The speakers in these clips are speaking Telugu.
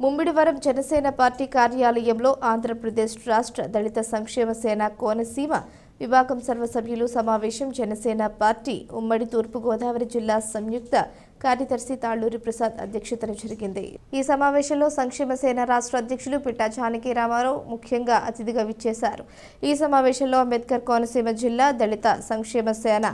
ముమ్మిడివరం జనసేన పార్టీ కార్యాలయంలో ఆంధ్రప్రదేశ్ రాష్ట్ర దళిత సంక్షేమ సేన కోనసీమ విభాగం సర్వసభ్యులు సమావేశం జనసేన పార్టీ ఉమ్మడి తూర్పుగోదావరి జిల్లా సంయుక్త కార్యదర్శి తాళ్ళూరి ప్రసాద్ అధ్యక్షతన జరిగింది. ఈ సమావేశంలో సంక్షేమ సేన రాష్ట్ర అధ్యక్షులు పిట్టా జానకి రామారావు ముఖ్యంగా అతిథిగా విచ్చేశారు. ఈ సమావేశంలో అంబేద్కర్ కోనసీమ జిల్లా దళిత సంక్షేమ సేన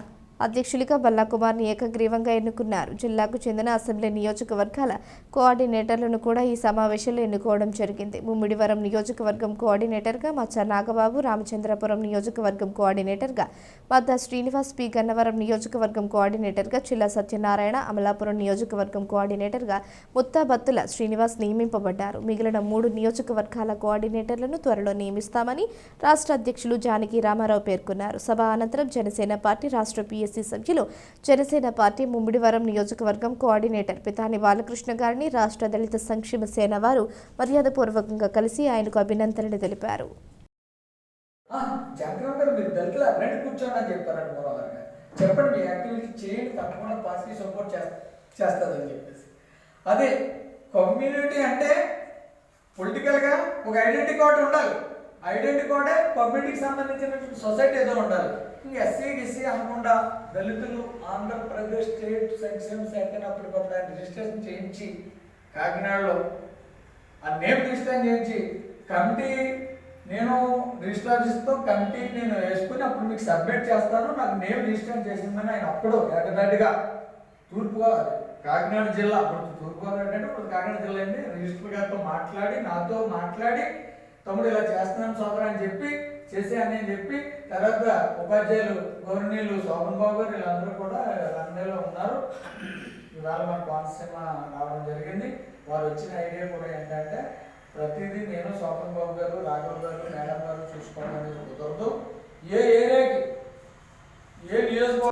అధ్యక్షులుగా బల్లాకుమార్ని ఏకగ్రీవంగా ఎన్నుకున్నారు. జిల్లాకు చెందిన అసెంబ్లీ నియోజకవర్గాల కోఆర్డినేటర్లను కూడా ఈ సమావేశంలో ఎన్నుకోవడం జరిగింది. ముమ్మిడివరం నియోజకవర్గం కోఆర్డినేటర్గా మచ్చ నాగబాబు రామచంద్రపురం నియోజకవర్గం కోఆర్డినేటర్గా మద్ద శ్రీనివాస్ పి. గన్నవరం నియోజకవర్గం కోఆర్డినేటర్గా చిల్ల సత్యనారాయణ అమలాపురం నియోజకవర్గం కోఆర్డినేటర్గా ముత్తాబత్తుల శ్రీనివాస్ నియమింపబడ్డారు. మిగిలిన మూడు నియోజకవర్గాల కోఆర్డినేటర్లను త్వరలో నియమిస్తామని రాష్ట్ర అధ్యక్షులు జానకి రామారావు పేర్కొన్నారు. సభ అనంతరం జనసేన పార్టీ రాష్ట్ర పీఎస్సీ సభ్యులు జనసేన పార్టీ ముమ్మిడివరం నియోజకవర్గం కోఆర్డినేటర్ పితాని బాలకృష్ణ గారిని రాష్ట్ర దళిత సంక్షేమ సేన వారు మర్యాదపూర్వకంగా కలిసి ఆయనకు అభినందనలు తెలిపారు. చెప్పండి మీ యాక్టివిటీ చేయండి తప్పకుండా పార్టీ సపోర్ట్ చేస్తుందని చెప్పేసి. అదే కమ్యూనిటీ అంటే పొలిటికల్గా ఒక ఐడెంటిటీ కార్డు ఉండాలి. ఐడెంటిటీ కార్డే కమ్యూనిటీకి సంబంధించిన సొసైటీ ఏదో ఉండాలి. ఇంకా ఎస్సీ డిసి అనకుండా దళితులు ఆంధ్రప్రదేశ్ స్టేట్ సంక్షేమ శాఖ అప్పటికప్పుడు ఆయన రిజిస్ట్రేషన్ చేయించి కాకినాడలో ఆ నేమ్ రిజిస్టర్ చేయించి కమిటీ నేను రిజిస్టర్ ఆఫీస్తో కమిటీ నేను వేసుకుని అప్పుడు మీకు సబ్మిట్ చేస్తాను నాకు నేమ్ రిజిస్టర్ చేసిందని ఆయన అప్పుడు ఏకదాటిగా తూర్పుగా కాకినాడ జిల్లా అప్పుడు తూర్పుగోదావరి అంటే ఇప్పుడు కాకినాడ జిల్లా అయింది రిజిస్టర్ గారితో మాట్లాడి నాతో మాట్లాడి తమ్ముడు ఇలా చేస్తున్నాను సోదరు అని చెప్పి చేసే అని చెప్పి తర్వాత ఉపాధ్యాయులు గౌరవనీయులు శోభన్ బాబు గారు వీళ్ళందరూ కూడా రంగంలో ఉన్నారు. ఇవాళ మన కోనసీమ రావడం జరిగింది. వారు వచ్చిన ఐడియా కూడా ఏంటంటే ప్రతిదీ నేను శోభన్ బాబు గారు రాఘవ్ గారు మేడం గారు చూసుకోవడం అనేది కుదరదు. ఏ ఏరియా